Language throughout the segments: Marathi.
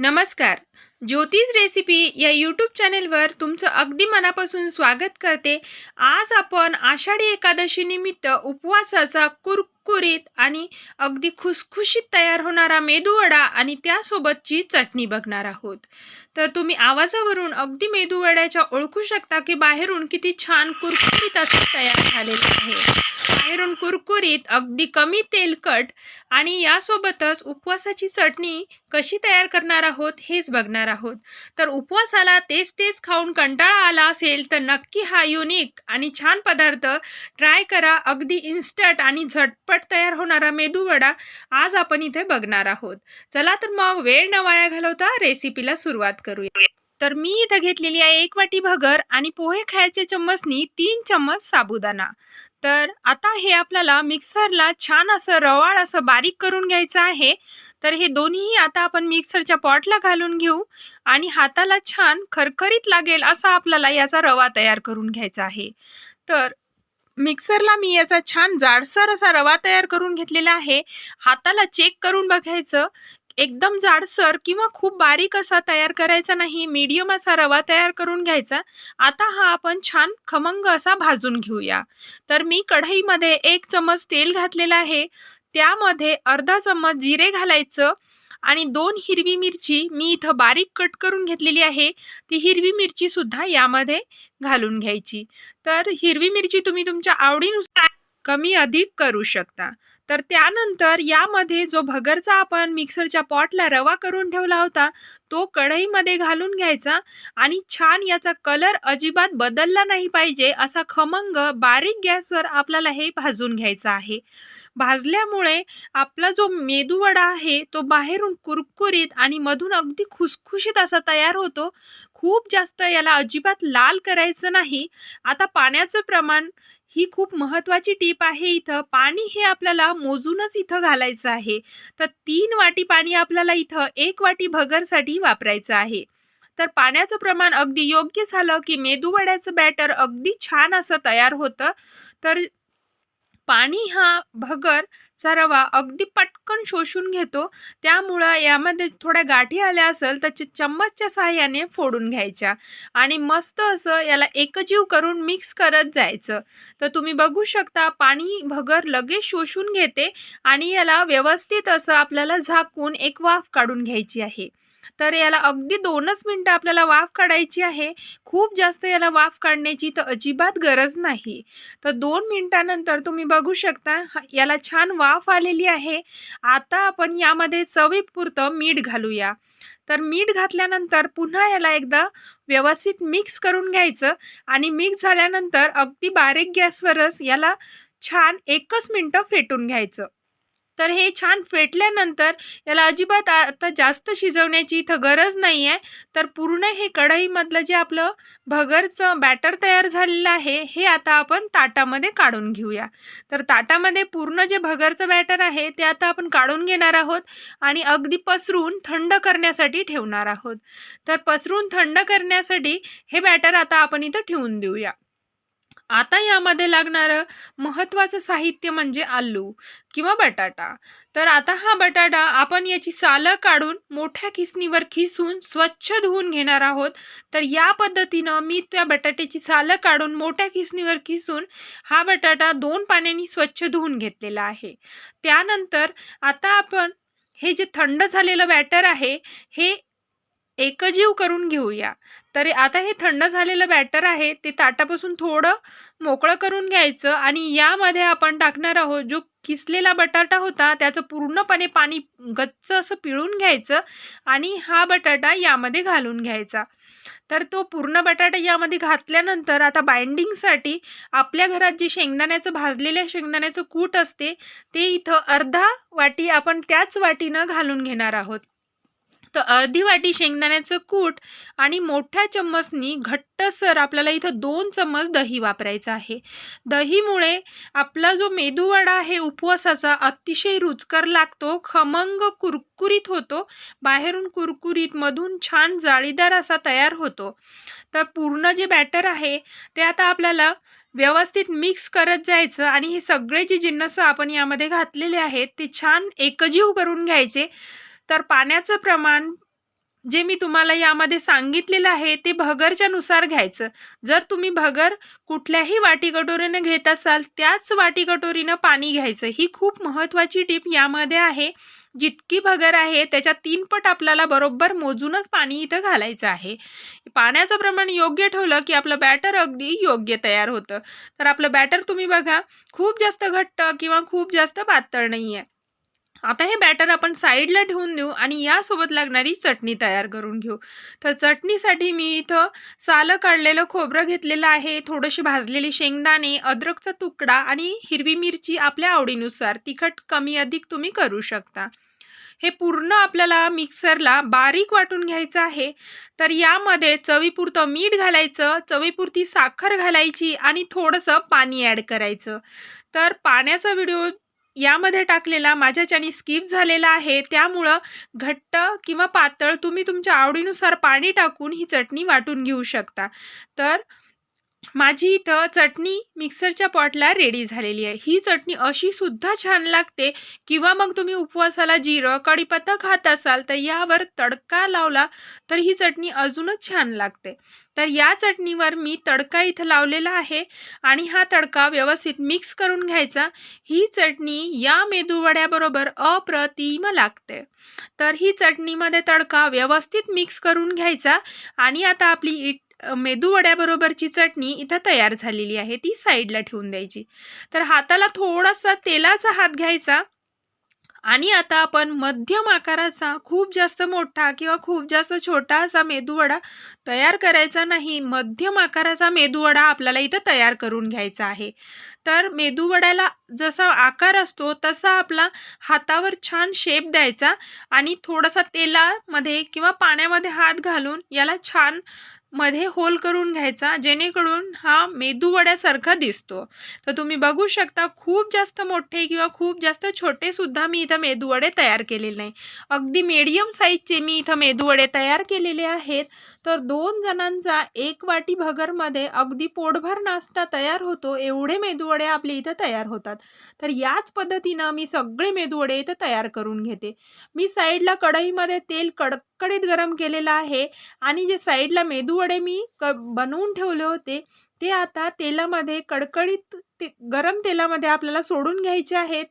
नमस्कार. ज्योतिष रेसिपी या यूट्यूब चॅनेलवर तुमचं अगदी मनापासून स्वागत करते. आज आपण आषाढी एकादशीनिमित्त उपवासाचा कुरकुरीत आणि अगदी खुसखुशीत तयार होणारा मेदूवडा आणि त्यासोबतची चटणी बघणार आहोत. तर तुम्ही आवाजावरून अगदी मेदूवड्याच्या ओळखू शकता की बाहेरून किती छान कुरकुरीत असं तयार झालेलं आहे. बाहेरून कुरकुरीत अगदी कमी तेलकट आणि यासोबतच उपवासाची चटणी कशी तयार करणार आहोत हेच बघणार आहोत. तर उपवासाला तेच तेच खाऊन कंटाळा आला असेल तर नक्की हा युनिक आणि छान पदार्थ ट्राय करा. अगदी इन्स्टंट आणि झटपट तयार होणारा मेदूवडा आज आपण इथे बघणार आहोत. चला तर मग वेळ न वाया घालवता रेसिपीला सुरुवात करूया. तर मी इथं घेतलेली आहे एक वाटी भगर आणि पोहे खायचे चम्मचनी तीन चम्मच साबुदाणा. तर आता हे आपल्याला मिक्सरला छान असं रवाळ असं बारीक करून घ्यायचं आहे. तर हे दोन्हीही आता आपण मिक्सरच्या पॉटला घालून घेऊ आणि हाताला छान खरखरीत लागेल असा आपल्याला याचा रवा तयार करून घ्यायचा आहे. तर मिक्सरला मी याचा छान जाडसर असा रवा तयार करून घेतलेला आहे. हाताला चेक करून बघायचं एकदम जाडसर किंवा खूप बारीक असा तयार करायचा नाही मीडियम असा रवा तयार करून घ्यायचा. आता हा आपण छान खमंग असा भाजून घेऊया. तर मी कढईमध्ये एक चमच तेल घातलेलं आहे. त्यामध्ये अर्धा चम्मच जिरे घालायचं आणि दोन हिरवी मिरची मी इथं बारीक कट करून घेतलेली आहे. ती हिरवी मिरची सुद्धा यामध्ये घालून घ्यायची. तर हिरवी मिरची तुम्ही तुमच्या आवडीनुसार कमी अधिक करू शकता. तर त्यानंतर यामध्ये जो भगरचा आपण मिक्सरच्या पॉटला रवा करून ठेवला होता तो कढईमध्ये घालून घ्यायचा आणि छान याचा कलर अजिबात बदलला नाही पाहिजे असा खमंग बारीक गॅसवर आपल्याला हे भाजून घ्यायचं आहे. भाजल्यामुळे आपला जो मेदूवडा आहे तो बाहेरून कुरकुरीत आणि मधून अगदी खुसखुशीत असा तयार होतो. खूप जास्त याला अजिबात लाल करायचं नाही. आता पाण्याचं प्रमाण ही खूप महत्त्वाची टीप आहे इथं. पाणी हे आपल्याला मोजूनच इथं घालायचं आहे. तर तीन वाटी पाणी आपल्याला इथं एक वाटी भगरसाठी वापरायचं आहे. तर पाण्याचं प्रमाण अगदी योग्य झालं की मेदूवड्याचं बॅटर अगदी छान असं तयार होतं. तर पाणी हा भगरचा रवा अगदी पटकन शोषून घेतो. त्यामुळं यामध्ये थोड्या गाठी आल्या असेल तर चम्मचच्या सहाय्याने फोडून घ्यायच्या. आणि मस्त असं याला एकजीव करून मिक्स करत जायचं. तर तुम्ही बघू शकता पाणी भगर लगेच शोषून घेते आणि याला व्यवस्थित असं आपल्याला झाकून एक वाफ काढून घ्यायची आहे. तर याला अगदी दोनच मिनटं आपल्याला वाफ काढायची आहे. खूप जास्त याला वाफ काढण्याची तर अजिबात गरज नाही. तर दोन मिनटानंतर तुम्ही बघू शकता याला छान वाफ आलेली आहे. आता आपण यामध्ये चवीपुरतं मीठ घालूया. तर मीठ घातल्यानंतर पुन्हा याला एकदा व्यवस्थित मिक्स करून घ्यायचं आणि मिक्स झाल्यानंतर अगदी बारीक गॅसवरच याला छान एकच मिनटं फेटून घ्यायचं. तर हे छान फेटल्यानंतर याला अजिबात आता जास्त शिजवण्याची इथं गरज नाही आहे तर पूर्ण हे कढईमधलं जे आपलं भगरचं बॅटर तयार झालेलं आहे हे आता आपण ताटामध्ये काढून घेऊया. तर ताटामध्ये पूर्ण जे भगरचं बॅटर आहे ते आता आपण काढून घेणार आहोत आणि अगदी पसरून थंड करण्यासाठी ठेवणार आहोत. तर पसरून थंड करण्यासाठी हे बॅटर आता आपण इथं ठेवून देऊया. आता यामध्ये लागणारं महत्त्वाचं साहित्य म्हणजे आलू किंवा बटाटा. तर आता हा बटाटा आपण याची सालं काढून मोठ्या खिसणीवर खिसून स्वच्छ धुवून घेणार आहोत. तर या पद्धतीनं मी त्या बटाट्याची सालं काढून मोठ्या खिसणीवर खिसून हा बटाटा दोन पाण्याने स्वच्छ धुवून घेतलेला आहे. त्यानंतर आता आपण हे जे थंड झालेलं बॅटर आहे हे एकजीव करून घेऊया. तर आता हे थंड झालेलं बॅटर आहे ते ताटापासून थोडं मोकळं करून घ्यायचं आणि यामध्ये आपण टाकणार आहोत जो किसलेला बटाटा होता त्याचं पूर्णपणे पाणी गच्च असं पिळून घ्यायचं आणि हा बटाटा यामध्ये घालून घ्यायचा. तर तो पूर्ण बटाटा यामध्ये घातल्यानंतर आता बाइंडिंगसाठी आपल्या घरात जे शेंगदाण्याचं भाजलेल्या शेंगदाण्याचं कूट असते ते इथं अर्धा वाटी आपण त्याच वाटीनं घालून घेणार आहोत. तर अर्धी वाटी शेंगदाण्याचं कूट आणि मोठ्या चम्मचनी घट्टसर आपल्याला इथं दोन चम्मच दही वापरायचं आहे. दहीमुळे आपला जो मेदूवडा आहे उपवासाचा अतिशय रुचकर लागतो खमंग कुरकुरीत होतो बाहेरून कुरकुरीत मधून छान जाळीदार असा तयार होतो. तर पूर्ण जे बॅटर आहे ते आता आपल्याला व्यवस्थित मिक्स करत जायचं आणि हे सगळे जे जिन्नस आपण यामध्ये घातलेले आहेत ते छान एकजीव करून घ्यायचे. तर पाण्याचं प्रमाण जे मी तुम्हाला यामध्ये सांगितलेलं आहे ते भगरच्या नुसार घ्यायचं. जर तुम्ही भगर कुठल्याही वाटी कटोरीनं घेत असाल त्याच वाटी कटोरीनं पाणी घ्यायचं. ही खूप महत्त्वाची टीप यामध्ये आहे. जितकी भगर आहे त्याच्या तीन पट आपल्याला बरोबर मोजूनच पाणी इथं घालायचं आहे. पाण्याचं प्रमाण योग्य ठेवलं की आपलं बॅटर अगदी योग्य तयार होतं. तर आपलं बॅटर तुम्ही बघा खूप जास्त घट्ट किंवा खूप जास्त पातळ नाही आहे आता हे बॅटर आपण साईडला ठेवून देऊ आणि यासोबत लागणारी चटणी तयार करून घेऊ. तर चटणीसाठी मी इथं सालं काढलेलं खोबरं घेतलेलं आहे थोडीशी भाजलेली शेंगदाणे अद्रकचा तुकडा आणि हिरवी मिरची आपल्या आवडीनुसार तिखट कमी अधिक तुम्ही करू शकता. हे पूर्ण आपल्याला मिक्सरला बारीक वाटून घ्यायचं आहे. तर यामध्ये चवीपुरतं मीठ घालायचं चवीपुरती साखर घालायची आणि थोडंसं पाणी ॲड करायचं. तर पाण्याचा व्हिडिओ यामध्ये टाकलेला माझ्याच्याने स्किप झालेला आहे त्यामुळं घट्ट किंवा पातळ तुम्ही तुमच्या आवडीनुसार पाणी टाकून ही चटणी वाटून घेऊ शकता. तर माझी इथं चटणी मिक्सरच्या पॉटला रेडी झालेली आहे. ही चटणी अशी सुद्धा छान लागते किंवा मग तुम्ही उपवासाला जिरं कढीपत्ता खात असाल तर यावर तडका लावला तर ही चटणी अजूनच छान लागते. तर या चटणीवर मी तडका इथं लावलेला आहे आणि हा तडका व्यवस्थित मिक्स करून घ्यायचा. ही चटणी या मेदूवड्याबरोबर अप्रतिम लागते. तर ही चटणीमध्ये तडका व्यवस्थित मिक्स करून घ्यायचा आणि आता आपली इट मेदूवड्याबरोबरची चटणी इथं तयार झालेली आहे. ती साईडला ठेवून द्यायची. तर हाताला थोडासा तेलाचा हात घ्यायचा. आणि आता आपण मध्यम आकाराचा खूप जास्त मोठा किंवा खूप जास्त छोटा असा मेदूवडा तयार करायचा नाही. मध्यम आकाराचा मेदूवडा आपल्याला इथं तयार करून घ्यायचा आहे. तर मेदूवड्याला जसा आकार असतो तसा आपला हातावर छान शेप द्यायचा आणि थोडासा तेलामध्ये किंवा पाण्यामध्ये हात घालून याला छान मध्ये होल करून घ्यायचा जेणेकरून हा मेदूवड्यासारखा दिसतो. तर तुम्ही बघू शकता खूप जास्त मोठे किंवा खूप जास्त छोटे सुद्धा मी इथं मेदूवडे तयार केलेले नाही. अगदी मीडियम साईजचे मी इथं मेदूवडे तयार केलेले आहेत. तर दोन जणांचा एक वाटी भगरमध्ये अगदी पोटभर नाश्ता तयार होतो एवढे मेदूवडे आपले इथं तयार होतात. तर याच पद्धतीनं मी सगळे मेदूवडे इथं तयार करून घेते. मी साईडला कढईमध्ये तेल कडकडीत गरम केलेलं आहे आणि जे साईडला मेदू वडे मी क बनवून ठेवले होते. ते आता तेलामध्ये कडकडीत ते गरम तेलामध्ये आपल्याला सोडून घ्यायचे आहेत.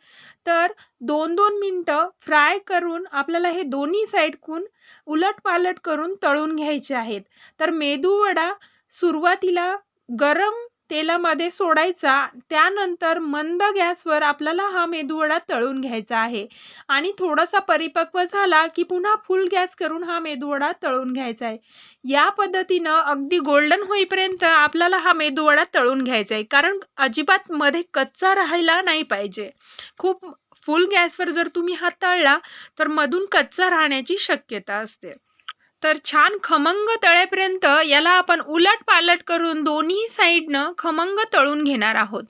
तर दोन दोन मिनटं फ्राय करून आपल्याला हे दोन्ही साईडकून उलटपालट करून तळून घ्यायचे आहेत. तर मेदूवडा सुरुवातीला गरम तेलामध्ये सोडायचा. त्यानंतर मंद गॅसवर आपल्याला हा मेदूवडा तळून घ्यायचा आहे. आणि थोडासा परिपक्व झाला की पुन्हा फुल गॅस करून हा मेदूवडा तळून घ्यायचा आहे. या पद्धतीनं अगदी गोल्डन होईपर्यंत आपल्याला हा मेदूवडा तळून घ्यायचा आहे. कारण अजिबात मध्ये कच्चा राहायला नाही पाहिजे. खूप फुल गॅसवर जर तुम्ही हा तळला तर मधून कच्चा राहण्याची शक्यता असते. तर छान खमंग तळेपर्यंत याला आपण उलट पालट करून दोन्ही साईडनं खमंग तळून घेणार आहोत.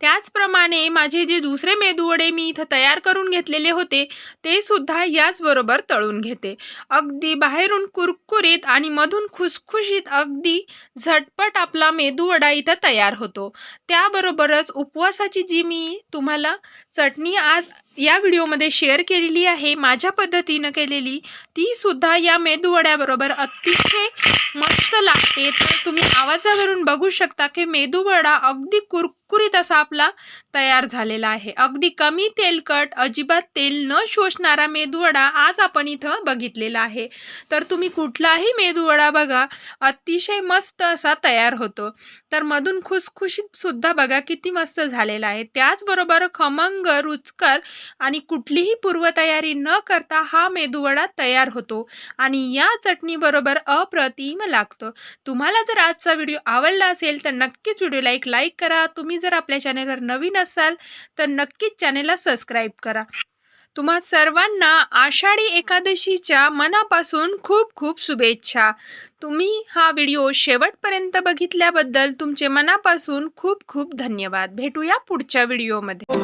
त्याचप्रमाणे माझे जे दुसरे मेदूवडे मी इथं तयार करून घेतलेले होते ते सुद्धा याचबरोबर तळून घेते. अगदी बाहेरून कुरकुरीत आणि मधून खुसखुशीत अगदी झटपट आपला मेदूवडा इथं तयार होतो. त्याबरोबरच उपवासाची जी मी तुम्हाला चटणी आज या व्हिडिओमध्ये शेअर केलेली आहे माझ्या पद्धतीनं केलेली ती सुद्धा या मेदूवड्याबरोबर अतिशय मस्त लागते. तर तुम्ही आवाजावरून बघू शकता की मेदूवडा अगदी कुरकुरीत असा आपला तयार झालेला आहे. अगदी कमी तेलकट अजिबात तेल न शोषणारा मेदूवडा आज आपण इथं बघितलेला आहे. तर तुम्ही कुठलाही मेदूवडा बघा अतिशय मस्त असा तयार होतो. तर मधून खुसखुशीत सुद्धा बघा किती मस्त झालेला आहे. त्याचबरोबर खमंग रुचकर आणि कुठलीही पूर्वतयारी न करता हा मेदूवडा तयार होतो. आणि या चटणीबरोबर अप्रतिम लागतं. तुम्हाला जर आजचा व्हिडिओ आवडला असेल तर नक्कीच व्हिडिओला एक लाईक करा. तुम्ही जर आपल्या चॅनेलवर नवीन असाल तर नक्कीच चॅनेलला सबस्क्राईब करा. तुम्हा सर्वांना आषाढी एकादशीच्या मनापासून खूप खूप शुभेच्छा. तुम्ही हा व्हिडिओ शेवटपर्यंत बघितल्याबद्दल तुमचे मनापासून खूप खूप धन्यवाद. भेटूया पुढच्या व्हिडिओमध्ये.